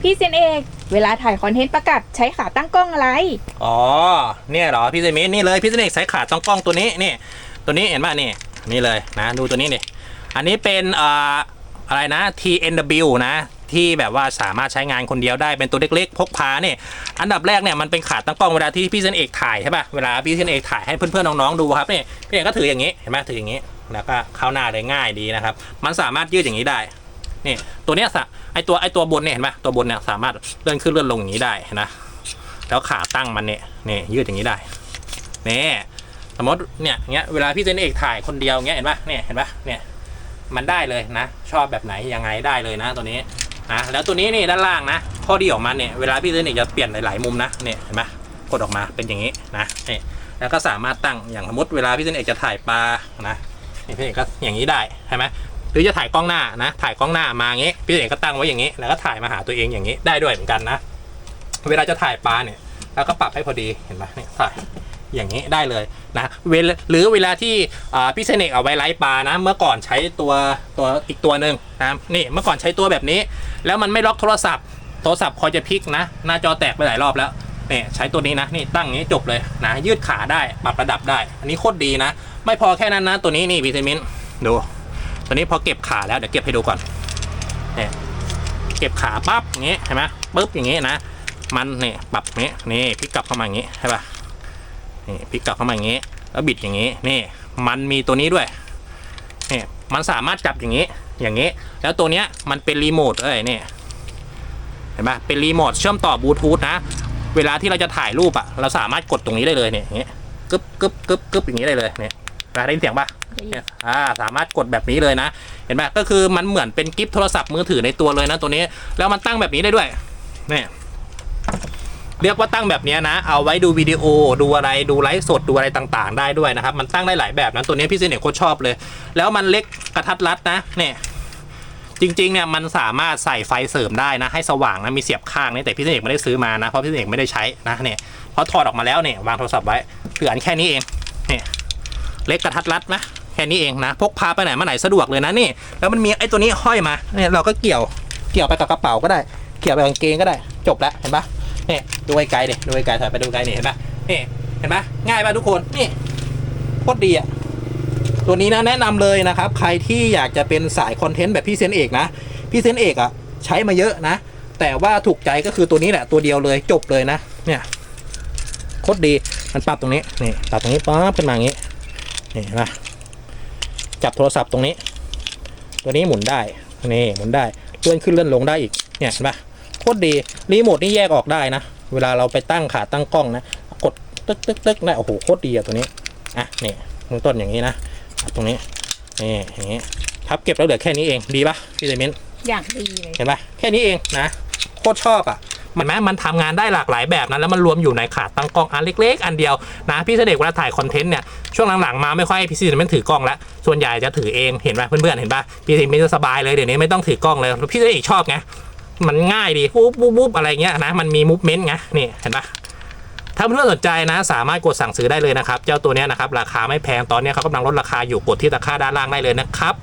พี่เซนเอก เวลาถ่ายคอนเทนต์ประกาศใช้ขาตั้งกล้องอะไร อ๋อ เนี่ยเหรอพี่เซมินี่เลยพี่เซนิกสายขาดต้งกล้องตัวนี้นี่ ตัวนี้เห็นป่ะนี่นี่เลยนะ ดูตัวนี้นี่อันนี้เป็นเอ่ออะไรนะ TNW นะที่แบบว่าสามารถใช้งานคนเดียวได้เป็นตัวเล็กๆ พกพาเนี่ยอันดับแรกเนี่ยมันเป็นขาตั้งกล้องเวลาที่พี่เซนเอกถ่ายใช่ป่ะเวลาพี่เซนเอกถ่ายให้เพื่อนๆน้องๆดูครับนี่พี่เอกก็ถืออย่างนี้เห็นไหมถืออย่างนี้แล้วก็เข้าหน้าเลยง่ายดีนะครับ มันสามารถยืดอย่างนี้ได้ นี่ตัวเนี้ยสะไอตัวไอตัวบนเนี่ยเห็นป่ะตัวบนเนี่ยสามารถเลื่อนขึ้นเลื่อนลงอย่างนี้ได้นะแล้วขาตั้งมันเนี่ยนี่ยืดอย่างนี้ได้นี่สมมติเนี่ยเงี้ยเวลาพี่เจนเอกถ่ายคนเดียวเงี้ยเห็นปะเนี่ยเห็นปะเนี่ยมันได้เลยนะ ชอบแบบไหนยังไงได้เลยนะตัวนี้นะแล้วตัวนี้นี่ด้านล่างนะข้อดีของมันเนี่ยเวลาพี่เจนเอกจะเปลี่ยนหลายๆมุมนะเนี่ยเห็นปะกดออกมาเป็นอย่างนี้นะนี่แล้วก็สามารถตั้งอย่างสมมติเวลาพี่เจนเอกจะถ่ายปลานะนี่พี่เอกก็อย่างนี้ได้ใช่ไหม หรือจะถ่ายกล้องหน้านะ ถ่ายกล้องหน้ามาอย่างงี้ พี่เอกก็ตั้งไว้อย่างนี้ แล้วก็ถ่ายมาหาตัวเองอย่างนี้ได้ด้วยเหมือนกันนะ เวลาจะถ่ายปลาเนี่ยเราก็ปรับให้พอดีเห็นไหมเนี่ยถ่ายอย่างนี้ได้เลยนะเวลาหรือเวลาที่พี่เซเนกเอาไว้ไล่ปลานะ เมื่อก่อนใช้ตัวตัวอีกตัวหนึ่งนะนี่เมื่อก่อนใช้ตัวแบบนี้ แล้วมันไม่ล็อกโทรศัพท์ โทรศัพท์คอยจะพลิกนะ หน้าจอแตกไปหลายรอบแล้วเนี่ยใช้ตัวนี้นะนี่ตั้งอย่างนี้จบเลยนะยืดขาได้ปรับระดับได้ อันนี้โคตรดีนะ ไม่พอแค่นั้นนะตัวนี้นี่พีเซมินดู ตัวนี้พอเก็บขาแล้วเดี๋ยวเก็บให้ดูก่อนเนี่ยเก็บขาปั๊บอย่างนี้เห็นไหมปุ๊บอย่างนี้นะ มันนี่ปรับนี้นี่พลิกกลับเข้ามาอย่างนี้ใช่ป่ะนี่พลิกกลับเข้ามาอย่างนี้ แล้วบิดอย่างนี้นี่มันมีตัวนี้ด้วยนี่มันสามารถจับอย่างนี้ อย่างนี้ แล้วตัวเนี้ยมันเป็นรีโมทเอ้ยนี่เห็นปะเป็นรีโมทเชื่อมต่อบลูทูธนะเวลาที่เราจะถ่ายรูปอะเราสามารถกดตรงนี้ได้เลยเนี่ยอย่างนี้กึ๊บกึ๊บกึ๊บกึ๊บอย่างนี้ได้เลยเนี่ยเวลาได้ยินเสียงป่ะ เนี่ยอ่าสามารถกดแบบนี้เลยนะ เห็นไหมก็คือมันเหมือนเป็นกิฟต์โทรศัพท์มือถือในตัวเลยนะตัวนี้ แล้วมันตั้งแบบนี้ได้ด้วยเนี่ยเรียกว่าตั้งแบบนี้นะ เอาไว้ดูวิดีโอดูอะไรดูไลฟ์สดดูอะไรต่างๆ ได้ด้วยนะครับ มันตั้งได้หลายแบบนะตัวนี้พี่เซนเอกโคตรชอบเลย แล้วมันเล็กกระทัดรัดนะเนี่ยจริงๆเนี่ยมันสามารถใส่ไฟเสริมได้นะให้สว่างนะมีเสียบข้างนี่แต่พี่เซนเอกไม่ได้ซื้อมานะเพราะพี่เซนเอกไม่ได้ใช้นะเนี่ยพอถอดออกมาแล้วเนี่ยวางโทรศัพท์ไว้เหลือแค่นี้เองเนี่ยเล็กกระทัดรัดไหม ค่นี้เองนะพกพาไปไหนมาไหนสะดวกเลยนะนี่ แล้วมันมีไอ้ตัวนี้ห้อยมาเนี่ยเราก็เกี่ยวเกี่ยวไปกับกระเป๋าก็ได้เกี่ยวไปกางเกงก็ได้จบแล้วเห็นปะนี่ดูไกลๆดิดูไกลๆถ่ายไปดูไกลนี่เห็นปะนี่เห็นปะง่ายปะทุกคนนี่โคตรดีอะตัวนี้นะแนะนำเลยนะครับ ใครที่อยากจะเป็นสายคอนเทนต์แบบพี่เซนเอกนะพี่เซนเอกอะใช้มาเยอะนะ แต่ว่าถูกใจก็คือตัวนี้แหละตัวเดียวเลยจบเลยนะ เนี่ยโคตรดีมันปรับตรงนี้นี่ปรับตรงนี้ปั๊บขึ้นมาอย่างนี้นี่เห็นปะ จับโทรศัพท์ตรงนี้ ตัวนี้หมุนได้นี่หมุนได้เลื่อนขึ้นเลื่อนลงได้อีกเนี่ยเห็นปะโคตรดีรีโมทนี่แยกออกได้นะ เวลาเราไปตั้งขาตั้งกล้องนะกดตึ๊กตึ๊กตึ๊กได้โอ้โหโคตรดีอะตัวนี้อะนี่มือต้นอย่างนี้นะอะตรงนี้นี่อย่างนี้พับเก็บแล้วเหลือแค่นี้เองดีปะพี่เดมินอย่างดีเลยเห็นปะแค่นี้เองนะโคตรชอบอะ มันแม้มันทำงานได้หลากหลายแบบนะแล้วมันรวมอยู่ในขาตั้งกล้องอันเล็ก ๆ อันเดียวนะพี่เสด็จเวลาถ่ายคอนเทนต์เนี่ยช่วงหลังๆมาไม่ค่อยให้พี่ซีมันถือกล้องแล้วส่วนใหญ่จะถือเองเห็นป่ะเพื่อนๆเห็นป่ะพี่ซีมันจะสบายเลยเดี๋ยวนี้ไม่ต้องถือกล้องเลยพี่เสด็จชอบไงมันง่ายดีปุ๊บปุ๊บปุ๊บอะไรเงี้ยนะมันมีมูฟเมนต์ไงนี่เห็นป่ะถ้าเพื่อนสนใจนะ สามารถกดสั่งซื้อได้เลยนะครับ เจ้าตัวนี้นะครับ ราคาไม่แพงตอนนี้เขากำลังลดราคาอยู่กดที่ตะกร้าด้านล่างได้เลยนะครับ